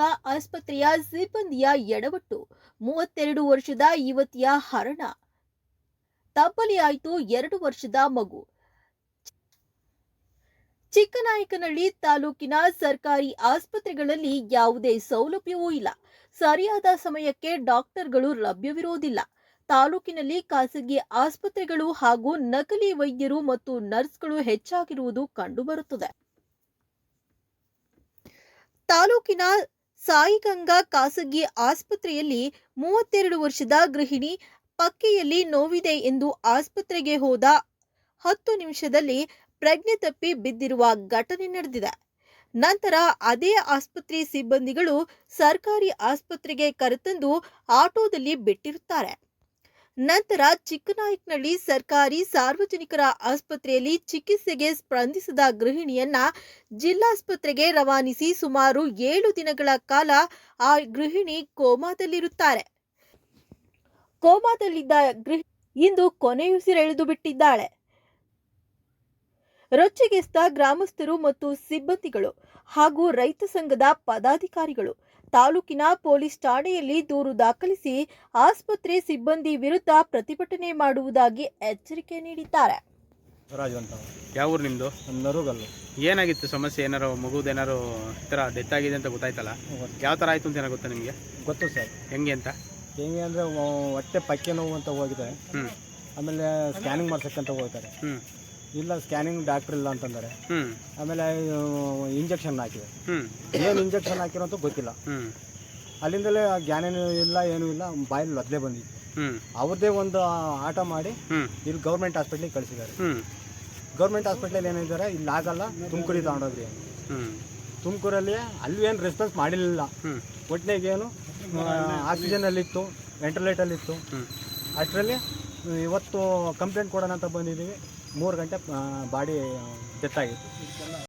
ಆಸ್ಪತ್ರೆಯ ಸಿಬ್ಬಂದಿಯ ಎಡವಟ್ಟು, ಮೂವತ್ತೆರಡು ವರ್ಷದ ಯುವತಿಯ ಹರಣ. ತಬ್ಬಲಿಯಾಯಿತು ಎರಡು ವರ್ಷದ ಮಗು. ಚಿಕ್ಕನಾಯಕನಹಳ್ಳಿ ತಾಲೂಕಿನ ಸರ್ಕಾರಿ ಆಸ್ಪತ್ರೆಗಳಲ್ಲಿ ಯಾವುದೇ ಸೌಲಭ್ಯವೂ ಇಲ್ಲ. ಸರಿಯಾದ ಸಮಯಕ್ಕೆ ಡಾಕ್ಟರ್ಗಳು ಲಭ್ಯವಿರುವುದಿಲ್ಲ. ತಾಲೂಕಿನಲ್ಲಿ ಖಾಸಗಿ ಆಸ್ಪತ್ರೆಗಳು ಹಾಗೂ ನಕಲಿ ವೈದ್ಯರು ಮತ್ತು ನರ್ಸ್ಗಳು ಹೆಚ್ಚಾಗಿರುವುದು ಕಂಡುಬರುತ್ತದೆ. ತಾಲೂಕಿನ ಸಾಯಿಗಂಗಾ ಖಾಸಗಿ ಆಸ್ಪತ್ರೆಯಲ್ಲಿ ಮೂವತ್ತೆರಡು ವರ್ಷದ ಗೃಹಿಣಿ ಪಕ್ಕೆಯಲ್ಲಿ ನೋವಿದೆ ಎಂದು ಆಸ್ಪತ್ರೆಗೆ ಹೋದ ಹತ್ತು ನಿಮಿಷದಲ್ಲಿ ಪ್ರಜ್ಞೆ ತಪ್ಪಿ ಬಿದ್ದಿರುವ ಘಟನೆ ನಡೆದಿದೆ. ನಂತರ ಅದೇ ಆಸ್ಪತ್ರೆ ಸಿಬ್ಬಂದಿಗಳು ಸರ್ಕಾರಿ ಆಸ್ಪತ್ರೆಗೆ ಕರೆತಂದು ಆಟೋದಲ್ಲಿ ಬಿಟ್ಟಿರುತ್ತಾರೆ. ನಂತರ ಚಿಕ್ಕನಾಯಕನಹಳ್ಳಿ ಸರ್ಕಾರಿ ಸಾರ್ವಜನಿಕರ ಆಸ್ಪತ್ರೆಯಲ್ಲಿ ಚಿಕಿತ್ಸೆಗೆ ಸ್ಪಂದಿಸಿದ ಗೃಹಿಣಿಯನ್ನ ಜಿಲ್ಲಾಸ್ಪತ್ರೆಗೆ ರವಾನಿಸಿ ಸುಮಾರು ಏಳು ದಿನಗಳ ಕಾಲ ಆ ಗೃಹಿಣಿ ಕೋಮಾದಲ್ಲಿರುತ್ತಾರೆ. ಕೋಮಾದಲ್ಲಿದ್ದ ಗೃಹ, ಇಂದು ಕೊನೆಯುಸಿರೆಳೆದು ಬಿಟ್ಟಿದ್ದಾಳೆ. ರೊಚ್ಚಿಗೆಸ್ತ ಗ್ರಾಮಸ್ಥರು ಮತ್ತು ಸಿಬ್ಬಂದಿಗಳು ಹಾಗೂ ರೈತ ಸಂಘದ ಪದಾಧಿಕಾರಿಗಳು ತಾಲೂಕಿನ ಪೊಲೀಸ್ ಠಾಣೆಯಲ್ಲಿ ದೂರು ದಾಖಲಿಸಿ ಆಸ್ಪತ್ರೆ ಸಿಬ್ಬಂದಿ ವಿರುದ್ಧ ಪ್ರತಿಭಟನೆ ಮಾಡುವುದಾಗಿ ಎಚ್ಚರಿಕೆ ನೀಡಿದ್ದಾರೆ. ರಾಜು ಅಂತ. ಯಾವ ಊರು ನಿಮ್ಮದು ನರುಗಲ್ಲು. ಏನಾಗಿತ್ತು ಸಮಸ್ಯೆ? ಏನಾರು ಮಗುದು ಏನಾರು ಈ ಥರ ಡೆತ್ ಆಗಿದೆ ಅಂತ ಗೊತ್ತಾಯ್ತಲ್ಲ? ಯಾವ ಥರ ಆಯಿತು ಅಂತ ಏನೋ ಗೊತ್ತಾ ನಿಮಗೆ? ಗೊತ್ತು ಸರ್. ಹೆಂಗೆ ಅಂತ? ಹೆಂಗೆ ಅಂದರೆ ಹೊಟ್ಟೆ ಪಕ್ಕೆ ನೋವು ಅಂತ ಹೋಗಿದೆ ಹ್ಞೂ ಆಮೇಲೆ ಸ್ಕ್ಯಾನಿಂಗ್ ಮಾಡ್ಸಕ್ಕಂತ ಹೋಗ್ತಾರೆ. ಹ್ಞೂ ಇಲ್ಲ ಸ್ಕ್ಯಾನಿಂಗ್ ಡಾಕ್ಟರ್ ಇಲ್ಲ ಅಂತಂದರೆ ಆಮೇಲೆ ಇಂಜೆಕ್ಷನ್ ಹಾಕಿದೆ. ಹ್ಮ್. ಏನು ಇಂಜೆಕ್ಷನ್ ಹಾಕಿರೋ ಅಂತ ಗೊತ್ತಿಲ್ಲ. ಹ್ಮ್. ಅಲ್ಲಿಂದಲೇ ಜ್ಞಾನ ಇಲ್ಲ ಏನೂ ಇಲ್ಲ ಬಾಯಲ್ಲಿ ಲದ್ಲೆ ಬಂದಿತ್ತು. ಹ್ಞೂ ಅವ್ರದ್ದೇ ಒಂದು ಆಟ ಮಾಡಿ ಇಲ್ಲಿ ಗೌರ್ಮೆಂಟ್ ಹಾಸ್ಪಿಟ್ಲಿಗೆ ಕಳಿಸಿದ್ದಾರೆ. ಗೌರ್ಮೆಂಟ್ ಹಾಸ್ಪಿಟ್ಲಲ್ಲಿ ಏನಿದ್ದಾರೆ ಇಲ್ಲಿ ಆಗಲ್ಲ ತುಮಕೂರಿಗೆ ತಗೊಂಡೋಗ್ರಿ ತುಮಕೂರಲ್ಲಿ ಅಲ್ಲಿ ಏನು ರೆಸ್ಪಾನ್ಸ್ ಮಾಡಿರಲಿಲ್ಲ. ಹ್ಞೂ ಒಟ್ಟಿನಾಗೇನು ಆಕ್ಸಿಜನಲ್ಲಿತ್ತು ವೆಂಟಿಲೇಟಲ್ಲಿತ್ತು ಹ್ಮ್. ಅಷ್ಟರಲ್ಲಿ ಇವತ್ತು ಕಂಪ್ಲೇಂಟ್ ಕೊಡೋಣ ಅಂತ ಬಂದಿದ್ದೀವಿ. ಮೂರು ಗಂಟೆ ಬಾಡಿ ಡೆತ್ ಆಗಿತ್ತು.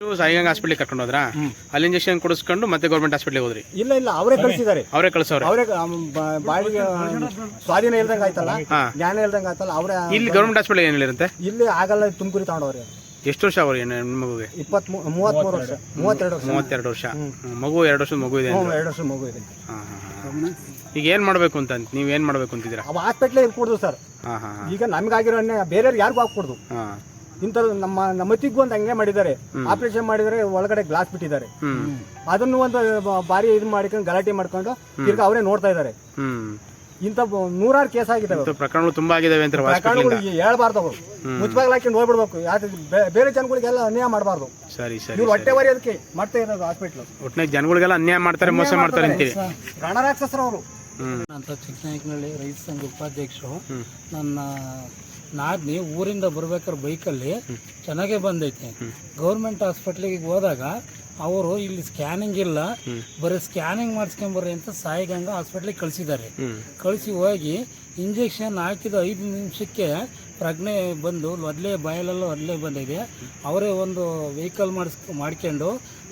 ನೀವು ಸಾಯಿಗಂಗ ಹಾಸ್ಪಿಟ್ಲಿಗೆ ಕರ್ಕೊಂಡು ಹೋದ್ರಾ? ಅಲ್ಲಿ ಇಂಜೆಕ್ಷನ್ ಕೊಡಿಸ್ಕೊಂಡು ಮತ್ತೆ ಗೌರ್ಮೆಂಟ್ ಹಾಸ್ಪಿಟ್ಲಿಗೆ ಹೋದ್ರಿ? ಇಲ್ಲ ಇಲ್ಲ ಅವರೇ ಕಳಿಸಿದ್ದಾರೆ. ಅವರೇ ಕಳಿಸೋರು ಅವರೇ ಬಾಡಿ ಸ್ವಾಧೀನ ಇಲ್ದಂಗೆ ಆಯ್ತಲ್ಲ. ಜ್ಞಾನ ಇಲ್ದಂಗೆ ಆಯ್ತಲ್ಲ ಅವರೇ ಇಲ್ಲಿ ಗೌರ್ಮೆಂಟ್ ಹಾಸ್ಪಿಟ್ಲ್ ಏನು ಹೇಳಿರಂತೆ ಇಲ್ಲಿ ಆಗಲ್ಲ ತುಮಕೂರಿ ತಗೊಂಡವ್ರೆ ಎಷ್ಟು ವರ್ಷ ಅವ್ರಿಗೆ ನಿಮ್ಮ ಮಗುಗೆ? ಇಪ್ಪತ್ ಮೂವತ್ಮೂರು ವರ್ಷ. ಮೂವತ್ತೆರಡು. ವರ್ಷ. ಮೂವತ್ತೆರಡು ವರ್ಷ. ಮಗು ಎರಡು ವರ್ಷದ ಮಗು ಇದೆ ಎರಡು ವರ್ಷ ಮಗು ಇದೆ. ಹಾಂ ಹಾಂ ಈಗ ಏನು ಮಾಡಬೇಕು ಅಂತ ನೀವು ಏನು ಮಾಡಬೇಕು ಅಂತಿದ್ದೀರಾ? ಅವ ಹಾಸ್ಪಿಟ್ಲೇ ಇರ್ಕೂಡ್ದು ಸರ್ ಈಗ ನಮ್ಗಾಗಿರೋ ಅನ್ಯಾಯ ಬೇರೆಯವ್ರಿಗೆ ಯಾರಿಗೂ ಹಾಕ್ಕೊಡ್ದು ಇಂತ ಇಂಥದ್ದು ನಮ್ಮ ನಮ್ಮತಿಗೂ ಒಂದು ಹಂಗೆ ಮಾಡಿದ್ದಾರೆ. ಆಪರೇಷನ್ ಮಾಡಿದರೆ ಒಳಗಡೆ ಗ್ಲಾಸ್ ಬಿಟ್ಟಿದ್ದಾರೆ. ಅದನ್ನು ಒಂದು ಬಾರಿ ಇದು ಮಾಡ್ಕೊಂಡು ಗಲಾಟೆ ಮಾಡ್ಕೊಂಡು ತಿರ್ಗಾ ಅವರೇ ನೋಡ್ತಾ ಇದ್ದಾರೆ. ಇಂತ ಇಂಥ ನೂರಾರು ಕೇಸ್ ಆಗಿದ್ದಾವೆ. ಪ್ರಕರಣಗಳು ತುಂಬಾ ಆಗಿದ್ದಾವೆ ಅಂತ ಪ್ರಕರಣಗಳು ಹೇಳ್ಬಾರ್ದು ಅವರು. ಮುಚ್ಚಬಾಗ್ಲು ಹಾಕೊಂಡು ಹೋಗ್ಬಿಡ್ಬೇಕು ಯಾಕೆ ಬೇರೆ ಜನಗಳಿಗೆಲ್ಲ ಅನ್ಯಾಯ ಮಾಡಬಾರ್ದು. ಸರಿ ಸರಿ ಇವ್ರು ಹೊಟ್ಟೆ ಬರಿ ಅದಕ್ಕೆ ಮಾಡ್ತಾ ಇರೋದು ಹಾಸ್ಪಿಟ್ಲು ಒಟ್ಟಿನ ಜನಗಳಿಗೆಲ್ಲ ಅನ್ಯಾಯ ಮಾಡ್ತಾರೆ ಮೋಸ ಮಾಡ್ತಾರೆ ಅಂತೀವಿ ಪ್ರಾಣರಾಕ್ಷಸರು ಅವರು ಅಂತ ಚಿಕ್ಕನಾಯಕನಹಳ್ಳಿ ರೈತ ಸಂಘ ಉಪಾಧ್ಯಕ್ಷರು. ನನ್ನ ನಾದ್ನಿ ಊರಿಂದ ಬರ್ಬೇಕಾದ್ರೆ ಬೈಕಲ್ಲಿ ಚೆನ್ನಾಗೇ ಬಂದೈತೆ. ಗೌರ್ಮೆಂಟ್ ಹಾಸ್ಪಿಟ್ಲಿಗೆ ಹೋದಾಗ ಅವರು ಇಲ್ಲಿ ಸ್ಕ್ಯಾನಿಂಗ್ ಇಲ್ಲ. ಬರೀ ಸ್ಕ್ಯಾನಿಂಗ್ ಮಾಡಿಸ್ಕೊಂಬರ್ರಿ ಅಂತ ಸಾಯಿಗಂಗಾ ಹಾಸ್ಪಿಟ್ಲಿಗೆ ಕಳಿಸಿದ್ದಾರೆ. ಕಳಿಸಿ ಹೋಗಿ ಇಂಜೆಕ್ಷನ್ ಹಾಕಿದ ಐದು ನಿಮಿಷಕ್ಕೆ ಪ್ರಜ್ಞೆ ಬಂದು ಒದ್ಲೆ ಬಾಯಲೆಲ್ಲ ಒದ್ಲೆ ಬಂದಿದೆ. ಅವರೇ ಒಂದು ವೆಹಿಕಲ್ ಮಾಡಿಸ್ ಮಾಡ್ಕೊಂಡು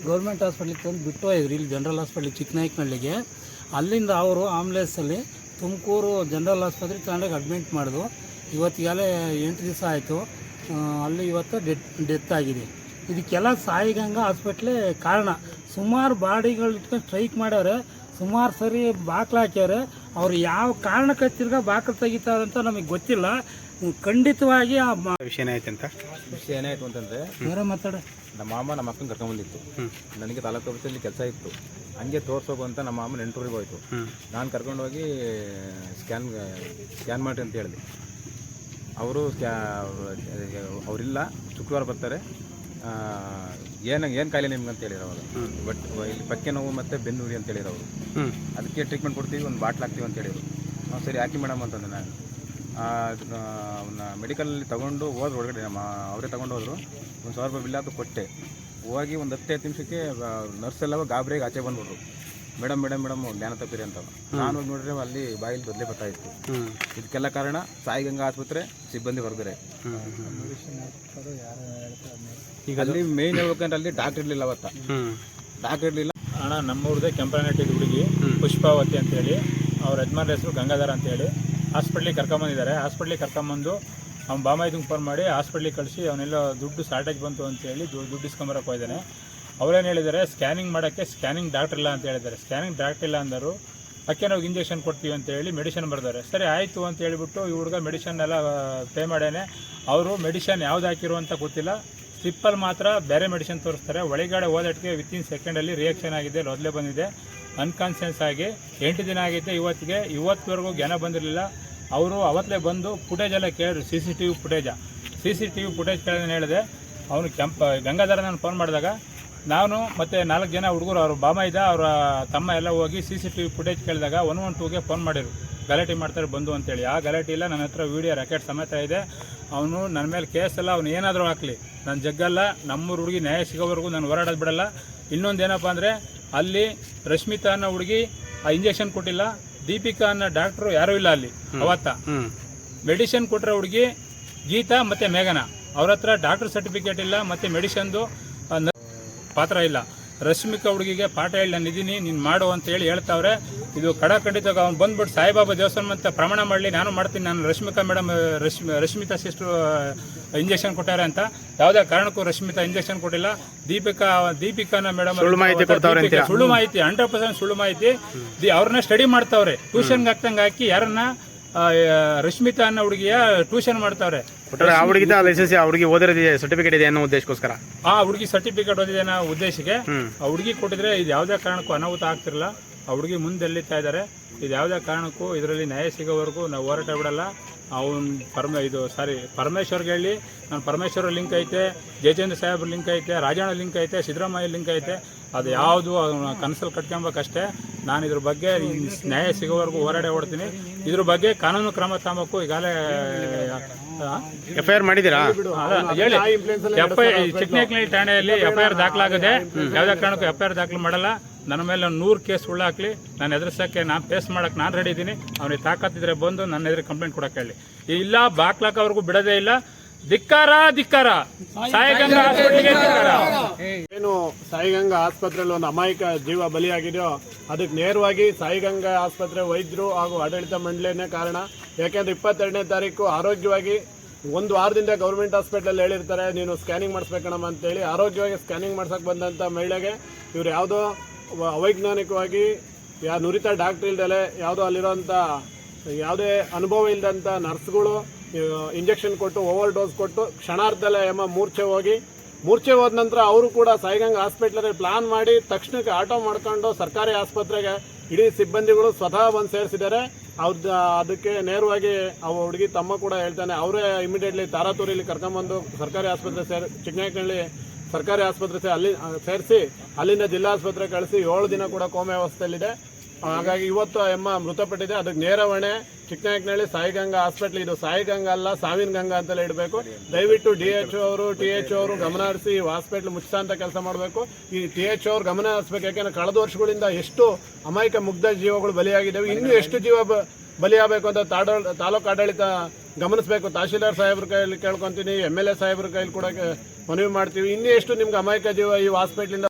ಗೌರ್ಮೆಂಟ್ ಹಾಸ್ಪಿಟ್ಲಿಗೆ ತಂದು ಬಿಟ್ಟು ಹೋಗಿದ್ರು ಇಲ್ಲಿ ಜನರಲ್ ಹಾಸ್ಪಿಟ್ಲಿಗೆ ಚಿಕ್ಕನಾಯಕನಹಳ್ಳಿಗೆ ಅಲ್ಲಿಂದ ಅವರು ಆಂಬುಲೆನ್ಸಲ್ಲಿ ತುಮಕೂರು ಜನರಲ್ ಆಸ್ಪತ್ರೆ ತಗೊಂಡೋಗಿ ಅಡ್ಮಿಟ್ ಮಾಡಿದ್ರು. ಇವತ್ತಿಗೆಲ್ಲ ಎಂಟು ದಿವಸ ಆಯಿತು. ಅಲ್ಲಿ ಇವತ್ತು ಡೆತ್ ಡೆತ್ ಆಗಿದೆ. ಇದಕ್ಕೆಲ್ಲ ಸಾಯಿಗಂಗಾ ಹಾಸ್ಪಿಟ್ಲೇ ಕಾರಣ. ಸುಮಾರು ಬಾಡಿಗಳು ಇಟ್ಕೊಂಡು ಸ್ಟ್ರೈಕ್ ಮಾಡ್ಯವ್ರೆ. ಸುಮಾರು ಸರಿ ಬಾಕ್ಲು ಹಾಕ್ಯವ್ರೆ. ಅವ್ರು ಯಾವ ಕಾರಣಕ್ಕೆ ತಿರ್ಗಾ ಬಾಕ್ಲು ತೆಗಿತಾರೆ ಅಂತ ನಮಗೆ ಗೊತ್ತಿಲ್ಲ. ಖಂಡಿತವಾಗಿ ಆ ವಿಷಯ ಏನಾಯ್ತು ಅಂತ? ವಿಷಯ ಏನಾಯ್ತು ಅಂತಂದರೆ ಬೇರೆ ಮಾತಾಡ. ನಮ್ಮ ಮಾಮ ನಮ್ಮ ಅಕ್ಕನ ಕರ್ಕೊಂಡ್ಬಂದಿತ್ತು ನನಗೆ ತಾಲೂಕು ಆಫೀಸಲ್ಲಿ ಕೆಲಸ ಇತ್ತು. ಹಂಗೆ ತೋರಿಸೋಕು ಅಂತ ನಮ್ಮ ಮಾಮ ನೆಂಟೂರಿಗೆ ಹೋಯ್ತು. ನಾನು ಕರ್ಕೊಂಡೋಗಿ ಸ್ಕ್ಯಾನ್ ಸ್ಕ್ಯಾನ್ ಮಾಡಿ ಅಂತ ಹೇಳಿದೆ ಅವರು ಸ್ಕ್ಯಾ ಅವರಿಲ್ಲ ಶುಕ್ರವಾರ ಬರ್ತಾರೆ. ಏನು ಏನು ಕಾಯಿಲೆ ನಿಮ್ಗೆ ಅಂತ ಹೇಳಿರೋ ಅವರು ಬಟ್ ಇಲ್ಲಿ ಪಕ್ಕೆ ನೋವು ಮತ್ತು ಬೆನ್ನೂರಿ ಅಂತ ಹೇಳಿರೋ ಅವರು. ಅದಕ್ಕೆ ಟ್ರೀಟ್ಮೆಂಟ್ ಕೊಡ್ತೀವಿ ಒಂದು ಬಾಟ್ಲ್ ಹಾಕ್ತೀವಿ ಅಂತ ಹೇಳಿದ್ರು. ನಾವು ಸರಿ ಹಾಕಿ ಮೇಡಮ್ ಅಂತಂದೆ ನಾನು. ಅವನ್ನ ಮೆಡಿಕಲಲ್ಲಿ ತೊಗೊಂಡು ಹೋದ್ರು ಒಳಗಡೆ ನಮ್ಮ ಅವರೇ ತೊಗೊಂಡು ಹೋದ್ರು. ಒಂದು ಸಾವಿರ ರೂಪಾಯಿ ಬಿಲ್ ಹಾಕಿ ಕೊಟ್ಟೆ. ಹೋಗಿ ಒಂದು ಹತ್ತೈದು ನಿಮಿಷಕ್ಕೆ ನರ್ಸ್ ಎಲ್ಲ ಗಾಬರಿಗೆ ಆಚೆ ಬಂದ್ಬಿಟ್ರು. ಮೇಡಮ್ ಮೇಡಮ್ ಮೇಡಮ್ ಜ್ಞಾನ ತಪ್ಪಿರಿ ಅಂತ. ನಾನು ಹೋಗಿ ನೋಡಿದ್ರೆ ಅಲ್ಲಿ ಬಾಯಲ್ಲಿ ಬದಲೇ ಬರ್ತಾ ಇತ್ತು. ಇದಕ್ಕೆಲ್ಲ ಕಾರಣ ಸಾಯಿಗಂಗಾ ಆಸ್ಪತ್ರೆ ಸಿಬ್ಬಂದಿ ವರ್ಗರೆ ಈಗ ಅಲ್ಲಿ ಮೇನ್ ಹೇಳ್ಬೇಕಂದ್ರೆ ಅಲ್ಲಿ ಡಾಕ್ಟರ್ ಇರಲಿಲ್ಲ ಅವತ್ತ. ಡಾಕ್ಟರ್ ಇರಲಿಲ್ಲ. ಅಣ್ಣ ನಮ್ಮೂರದೇ ಕೆಂಪನಹಟ್ಟಿದ ಹುಡುಗಿ ಪುಷ್ಪಾವತಿ ಅಂತೇಳಿ ಅವ್ರ ಯಜಮಾನ್ರ ಹೆಸರು ಗಂಗಾಧರ ಅಂತೇಳಿ. ಹಾಸ್ಪಿಟ್ಲಿಗೆ ಕರ್ಕೊಂಬಂದಿದ್ದಾರೆ. ಹಾಸ್ಪಿಟ್ಲಿಗೆ ಕರ್ಕೊಂಬಂದು ಅವ್ನು ಬಾಮಾಯ್ದಂಗೆ ಫೋನ್ ಮಾಡಿ ಹಾಸ್ಪಿಟ್ಲಿಗೆ ಕಳಿಸಿ ಅವನೆಲ್ಲ ದುಡ್ಡು ಶಾರ್ಟೇಜ್ ಬಂತು ಅಂತೇಳಿ ಹೇಳಿ ದುಡ್ಡು ಇಸ್ಕೊಂಬರಕ್ಕೆ ಹೋಗಿದ್ದಾನೆ ಅವರೇನು ಹೇಳಿದ್ದಾರೆ ಸ್ಕ್ಯಾನಿಂಗ್ ಮಾಡೋಕ್ಕೆ ಸ್ಕ್ಯಾನಿಂಗ್ ಡಾಕ್ಟರ್ ಇಲ್ಲ ಅಂತ ಹೇಳಿದ್ದಾರೆ ಸ್ಕ್ಯಾನಿಂಗ್ ಡಾಕ್ಟರ್ ಇಲ್ಲ ಅಂದರು ಅಕ್ಕೆ ನಾವು ಇಂಜೆಕ್ಷನ್ ಕೊಡ್ತೀವಿ ಅಂತ ಹೇಳಿ ಮೆಡಿಸಿನ್ ಬರ್ತಾರೆ ಸರಿ, ಆಯಿತು, ಅಂತ ಹೇಳಿಬಿಟ್ಟು ಈ ಹುಡುಗ ಮೆಡಿಷನ್ ಎಲ್ಲ ಪೇ ಮಾಡ್ಯಾನೆ. ಅವರು ಮೆಡಿಷನ್ ಯಾವ್ದು ಹಾಕಿರು ಅಂತ ಗೊತ್ತಿಲ್ಲ. ಸ್ಲಿಪ್ಪಲ್ಲಿ ಮಾತ್ರ ಬೇರೆ ಮೆಡಿಸಿನ್ ತೋರಿಸ್ತಾರೆ. ಒಳಗಡೆ ಹೋದಟ್ಟಿಗೆ ವಿತಿನ್ ಸೆಕೆಂಡಲ್ಲಿ ರಿಯಾಕ್ಷನ್ ಆಗಿದೆ ಲೊದ್ಲೆ ಬಂದಿದೆ. ಅನ್ಕಾನ್ಸಿಯನ್ಸ್ ಆಗಿ ಎಂಟು ದಿನ ಆಗೈತೆ ಇವತ್ತಿಗೆ. ಇವತ್ತುವರೆಗೂ ಜ್ಞಾನ ಬಂದಿರಲಿಲ್ಲ. ಅವರು ಅವತ್ತಲೇ ಬಂದು ಫುಟೇಜ್ ಎಲ್ಲ ಕೇಳಿದ್ರು C C T V footage C C T V footage ಕೇಳಿದ್ರೆ ಹೇಳಿದೆ, ಅವನು ಕೆಂಪ ಗಂಗಾಧರ ನಾನು ಫೋನ್ ಮಾಡಿದಾಗ ನಾನು ಮತ್ತು ನಾಲ್ಕು ಜನ ಹುಡುಗರು, ಅವರು ಬಾಮ ಇದ್ದ ಅವರ ತಮ್ಮ ಎಲ್ಲ ಹೋಗಿ C C T V footage ಕೇಳಿದಾಗ ಒನ್ ಒನ್ ಟೂಗೆ ಫೋನ್ ಮಾಡಿರು ಗಲಾಟೆ ಮಾಡ್ತಾರೆ ಬಂದು ಅಂತೇಳಿ. ಆ ಗಲಾಟೆ ಇಲ್ಲ, ನನ್ನ ಹತ್ರ ವೀಡಿಯೋ ರೆಕಾರ್ಡ್ ಸಮೇತ ಇದೆ. ಅವನು ನನ್ನ ಮೇಲೆ ಕೇಸ್ ಎಲ್ಲ, ಅವನು ಏನಾದರೂ ಹಾಕಲಿ. ನಾನು ಜಗ್ಗಲ್ಲ ನಮ್ಮೂರು ಹುಡುಗಿ ನ್ಯಾಯ ಸಿಗೋವರೆಗೂ ನಾನು ಹೋರಾಡೋದು ಬಿಡಲ್ಲ. ಇನ್ನೊಂದು ಏನಪ್ಪ ಅಂದರೆ ಅಲ್ಲಿ ರಶ್ಮಿತಾ ಅನ್ನೋ ಹುಡುಗಿ ಆ ಇಂಜೆಕ್ಷನ್ ಕೊಟ್ಟಿಲ್ಲ. ದೀಪಿಕಾ ಅನ್ನೋ ಡಾಕ್ಟ್ರು ಯಾರೂ ಇಲ್ಲ ಅಲ್ಲಿ ಅವತ್ತ. ಮೆಡಿಸಿನ್ ಕೊಟ್ಟರೆ ಹುಡುಗಿ ಗೀತಾ ಮತ್ತೆ ಮೇಘನ. ಅವ್ರ ಹತ್ರ ಡಾಕ್ಟರ್ ಸರ್ಟಿಫಿಕೇಟ್ ಇಲ್ಲ ಮತ್ತು ಮೆಡಿಸಿನ್ದು ಪಾತ್ರ ಇಲ್ಲ. ರಶ್ಮಿಕಾ ಹುಡುಗಿಗೆ ಪಾಠ ಹೇಳಿ ನಾನು ಇದ್ದೀನಿ ನೀನು ಮಾಡು ಅಂತ ಹೇಳಿ ಹೇಳ್ತಾವ್ರೆ. ಇದು ಕಡ ಖಂಡಿತ ಅವ್ನು ಬಂದ್ಬಿಟ್ಟು ಸಾಯಿಬಾಬಾ ದೇವಸ್ಥಾನ ಅಂತ ಪ್ರಮಾಣ ಮಾಡಲಿ ನಾನು ಮಾಡ್ತೀನಿ ನಾನು Rashmika madam Rashmi Rashmita sister injection ಕೊಟ್ಟಾರೆ ಅಂತ. ಯಾವುದೇ ಕಾರಣಕ್ಕೂ ರಶ್ಮಿತಾ ಇಂಜೆಕ್ಷನ್ ಕೊಟ್ಟಿಲ್ಲ. ದೀಪಿಕಾ ದೀಪಿಕಾನ ಮೇಡಮ್ ಸುಳ್ಳು ಮಾಹಿತಿ ಹಂಡ್ರೆಡ್ ಪರ್ಸೆಂಟ್ ಸುಳ್ಳು ಮಾಹಿತಿ ದಿ- ಅವ್ರನ್ನ ಸ್ಟಡಿ ಮಾಡ್ತಾವ್ರೆ. ಟ್ಯೂಷನ್ಗೆ ಹಾಕ್ತಂಗೆ ಹಾಕಿ ಯಾರನ್ನ ರಶ್ಮಿತಾ ಅನ್ನೋ ಹುಡುಗಿಯ ಟ್ಯೂಷನ್ ಮಾಡ್ತಾವ್ರೆ. ಒಟ್ಟಾರೆ ಆ ಹುಡುಗಿದ ಲೈಸೆನ್ಸ್ ಆ ಹುಡುಗಿ ಓದಿರೋದು ಸರ್ಟಿಫಿಕೇಟ್ ಇದೆ ಅನ್ನೋ ಉದ್ದೇಶಕ್ಕೋಸ್ಕರ? ಆ ಹುಡುಗಿ ಸರ್ಟಿಫಿಕೇಟ್ ಓದಿದೆ ಅನ್ನೋ ಉದ್ದೇಶಕ್ಕೆ ಆ ಹುಡುಗಿ ಕೊಟ್ಟಿದ್ರೆ ಇದು ಯಾವುದೇ ಕಾರಣಕ್ಕೂ ಅನಾಹುತ ಆಗ್ತಿರಲ್ಲ ಆ ಹುಡುಗಿ ಮುಂದೆ ಎಲ್ಲಿತಾ ಇದ್ದಾರೆ. ಇದು ಯಾವುದೇ ಕಾರಣಕ್ಕೂ ಇದರಲ್ಲಿ ನ್ಯಾಯ ಸಿಗೋವರೆಗೂ ನಾವು ಹೋರಾಟ ಬಿಡಲ್ಲ. ಅವನು ಪರಮ ಇದು ಸಾರಿ ಪರಮೇಶ್ವರ್ಗೆ ಹೇಳಿ ನಾನು ಪರಮೇಶ್ವರ ಲಿಂಕ್ ಐತೆ ಜಯಚಂದ್ರ ಸಾಹೇಬ್ರ ಲಿಂಕ್ ಐತೆ ರಾಜಣ್ಣ ಲಿಂಕ್ ಐತೆ ಸಿದ್ದರಾಮಯ್ಯ ಲಿಂಕ್ ಐತೆ. ಅದು ಯಾವುದು ಕನಸಲ್ಲಿ ಕಟ್ಕೊಬೇಕಷ್ಟೇ. ನಾನು ಇದ್ರ ಬಗ್ಗೆ ನ್ಯಾಯ ಸಿಗೋವರೆಗೂ ಹೋರಾಡೇ ಓಡ್ತೀನಿ ಇದ್ರ ಬಗ್ಗೆ ಕಾನೂನು ಕ್ರಮ ತಗೋಬೇಕು. ಈಗಾಗಲೇ ಎಫ್ ಐ ಆರ್ ಮಾಡಿದ್ದೀರಾ? ಅಲ್ಲ, ಹೇಳಿ. ಎಫ್ ಐ ಠಾಣೆಯಲ್ಲಿ ಎಫ್ ಐ ಆರ್ ದಾಖಲಾಗಿದೆ ಯಾವುದೇ ಕಾರಣಕ್ಕೂ ಎಫ್ ಐ ಆರ್ ದಾಖಲು ಮಾಡಲ್ಲ. ನನ್ನ ಮೇಲೆ ನೂರು ಕೇಸ್ ಉಳ್ಳಾಕ್ಲಿ. ನಾನು ಎದುರಿಸೋಕ್ಕೆ ನಾನು ಫೇಸ್ ಮಾಡೋಕ್ಕೆ ನಾನು ರೆಡಿ ಇದ್ದೀನಿ. ಅವನಿಗೆ ತಾಕತ್ತಿದ್ರೆ ಬಂದು ನನ್ನ ಎದುರು ಕಂಪ್ಲೇಂಟ್ ಕೊಡೋಕ್ಕೆ ಹೇಳಿ. ಇಲ್ಲ ಬಾಕ್ಲಾಕವ್ರಿಗೂ ಬಿಡೋದೇ ಇಲ್ಲ. ಧಿಕ್ಕಾರ ಧಿಕ್ಕಾರ. ಸಾಯಿಗಂಗಾ ಆಸ್ಪತ್ರೆಗೆ ಧಿಕ್ಕಾರ. ಏನು ಸಾಯಿಗಂಗಾ ಆಸ್ಪತ್ರೆಯಲ್ಲಿ ಒಂದು ಅಮಾಯಕ ಜೀವ ಬಲಿಯಾಗಿದೆಯೋ ಅದಕ್ಕೆ ನೇರವಾಗಿ ಸಾಯಿಗಂಗಾ ಆಸ್ಪತ್ರೆ ವೈದ್ಯರು ಹಾಗೂ ಆಡಳಿತ ಮಂಡಳಿನೇ ಕಾರಣ. ಯಾಕೆಂದ್ರೆ ಇಪ್ಪತ್ತೆರಡನೇ ತಾರೀಕು ಆರೋಗ್ಯವಾಗಿ ಒಂದು ವಾರದಿಂದ ಗೌರ್ಮೆಂಟ್ ಹಾಸ್ಪಿಟಲ್ ಹೇಳಿರ್ತಾರೆ ನೀನು ಸ್ಕ್ಯಾನಿಂಗ್ ಮಾಡಿಸ್ಬೇಕಣಮ್ಮ ಅಂತೇಳಿ. ಆರೋಗ್ಯವಾಗಿ ಸ್ಕ್ಯಾನಿಂಗ್ ಮಾಡ್ಸಕ್ ಬಂದಂಥ ಮಹಿಳೆಗೆ ಇವ್ರು ಯಾವುದೋ ವ- ಅವೈಜ್ಞಾನಿಕವಾಗಿ ಯಾ ನುರಿತ ಡಾಕ್ಟ್ರ್ ಇಲ್ದಲೆ ಯಾವುದೋ ಅಲ್ಲಿರೋಂಥ ಯಾವುದೇ ಅನುಭವ ಇಲ್ಲದಂಥ ನರ್ಸ್ಗಳು ಇಂಜೆಕ್ಷನ್ ಕೊಟ್ಟು ಓವರ್ ಡೋಸ್ ಕೊಟ್ಟು ಕ್ಷಣಾರ್ಧದಲ್ಲೇ ಎಮ್ಮ ಮೂರ್ಛೆ ಹೋಗಿ. ಮೂರ್ಛೆ ಹೋದ ನಂತರ ಅವರು ಕೂಡ ಸಾಯಿಗಂಗಾ ಹಾಸ್ಪಿಟ್ಲಲ್ಲಿ ಪ್ಲಾನ್ ಮಾಡಿ ತಕ್ಷಣಕ್ಕೆ ಆಟೋ ಮಾಡ್ಕೊಂಡು ಸರ್ಕಾರಿ ಆಸ್ಪತ್ರೆಗೆ ಇಡೀ ಸಿಬ್ಬಂದಿಗಳು ಸ್ವತಃ ಬಂದು ಸೇರಿಸಿದ್ದಾರೆ. ಅವ್ರದ್ದು ಅದಕ್ಕೆ ನೇರವಾಗಿ ಅವ ಹುಡುಗಿ ತಮ್ಮ ಕೂಡ ಹೇಳ್ತಾನೆ, ಅವರೇ ಇಮಿಡಿಯೇಟ್ಲಿ ತಾರಾತೂರಿಲಿ ಕರ್ಕೊಂಬಂದು ಸರ್ಕಾರಿ ಆಸ್ಪತ್ರೆ ಸೇರಿ ಚಿಕ್ಕನಹಳ್ಳಿ ಸರ್ಕಾರಿ ಆಸ್ಪತ್ರೆ ಅಲ್ಲಿ, ಸೇರಿಸಿ, ಅಲ್ಲಿಂದ ಜಿಲ್ಲಾ ಆಸ್ಪತ್ರೆ ಕಳಿಸಿ ಏಳು ದಿನ ಕೂಡ ಕೋಮೆ ಅವಸ್ಥೆಯಲ್ಲಿದೆ. ಹಾಗಾಗಿ ಇವತ್ತು ಎಮ್ಮ ಮೃತಪಟ್ಟಿದೆ. ಅದಕ್ಕೆ ನೇರ ಹೊಣೆ ಚಿಕ್ಕನಾಯಕನಹಳ್ಳಿ ಸಾಯಿಗಂಗಾ ಹಾಸ್ಪಿಟ್ಲ್. ಇದು ಸಾಯಿಗಂಗಾ ಅಲ್ಲ, ಸಾವಿನ ಗಂಗಾ ಅಂತಲೇ ಇಡಬೇಕು ದಯವಿಟ್ಟು ಡಿ ಎಚ್ ಅವರು, ಟಿ ಎಚ್ ಅವರು ಗಮನ ಹರಿಸಿ ಈ ಹಾಸ್ಪಿಟ್ಲ್ ಅಂತ ಕೆಲಸ ಮಾಡಬೇಕು. ಈ ಟಿ ಎಚ್ ಅವ್ರು ಗಮನ ಹರಿಸ್ಬೇಕು. ಯಾಕೆಂದ್ರೆ ಕಳೆದ ವರ್ಷಗಳಿಂದ ಎಷ್ಟು ಅಮಾಯಕ ಮುಗ್ಧ ಜೀವಗಳು ಬಲಿಯಾಗಿದ್ದಾವೆ. ಇನ್ನೂ ಎಷ್ಟು ಜೀವ ಬಲಿಯಾಗಬೇಕು ಅಂತ ತಾಡ, ತಾಲೂಕು ಆಡಳಿತ ಗಮನಿಸಬೇಕು. ತಹಶೀಲ್ದಾರ್ ಸಾಹೇಬ್ರ ಕೈಯಲ್ಲಿ ಕೇಳ್ಕೊತೀನಿ. ಎಂ ಎಲ್ ಎ ಸಾಹೇಬ್ರ ಕೈಲಿ ಕೂಡ ಮನವಿ ಮಾಡ್ತೀವಿ. ಇನ್ನೂ ಎಷ್ಟು ನಿಮ್ಗೆ ಅಮಾಯಕ ಜೀವ ಈ ಹಾಸ್ಪಿಟ್ಲಿಂದ